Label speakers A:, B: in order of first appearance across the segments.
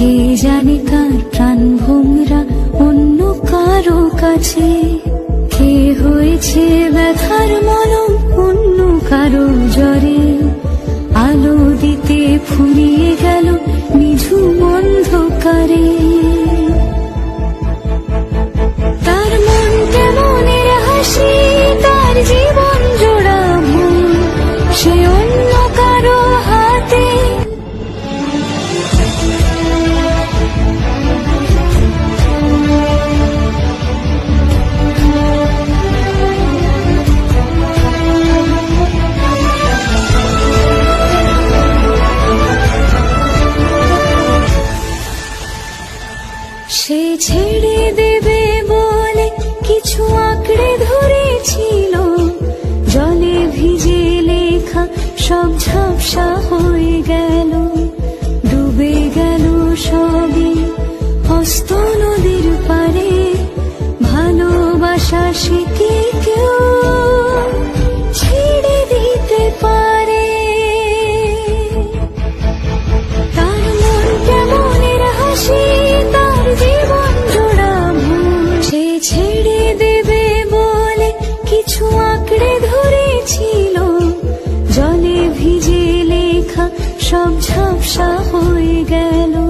A: কে জানে কার প্রাণ ভোমরা অন্য কারও কাছে? কে হয়েছে ব্যথার মরম অন্য কারও জ্বরে? আলো দিতে ফুরিয়ে হস্ত নদীর পারে ভালোবাসা কি কেউ ছেড়ে দিতে পারে? তার মন কেমনের হাসি, তার জীবন জোড়া সে ছেড়ে দেবে বলে কিছু আঁকড়ে ধরেছিল। জলে ভিজে লেখা সব ঝাপসা হয়ে গেল।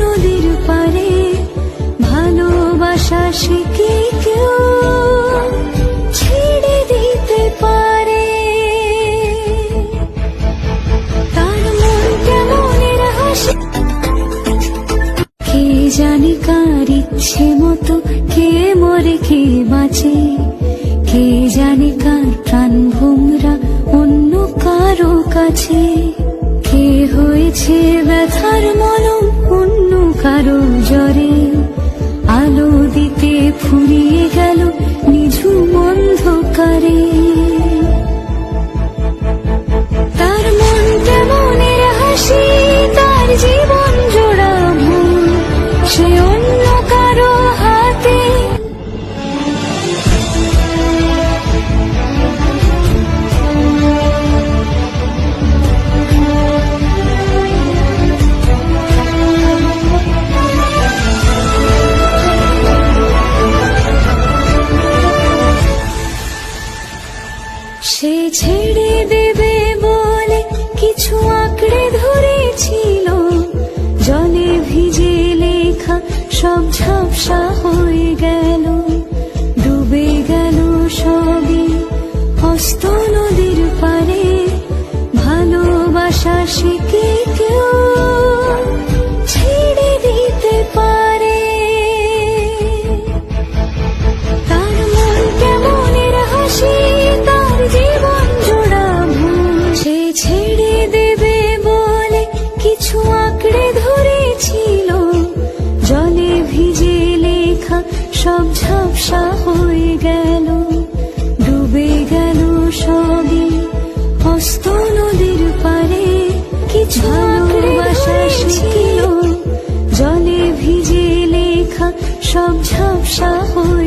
A: নদীর পারে ভালোবাসা কি কেউ ছেড়ে দিতে পারে। তার মন কেমনের হাসি কে জানি কার ইচ্ছে মতো কে মরে কে বাঁচে? কে জানি কার প্রাণ ভোমরা অন্য কারও কাছে? কে হয়েছে ব্যথার অন্য কারও জ্বরে Esto no ছিল জলে ভিজে লেখা সব ঝাপসা হয়ে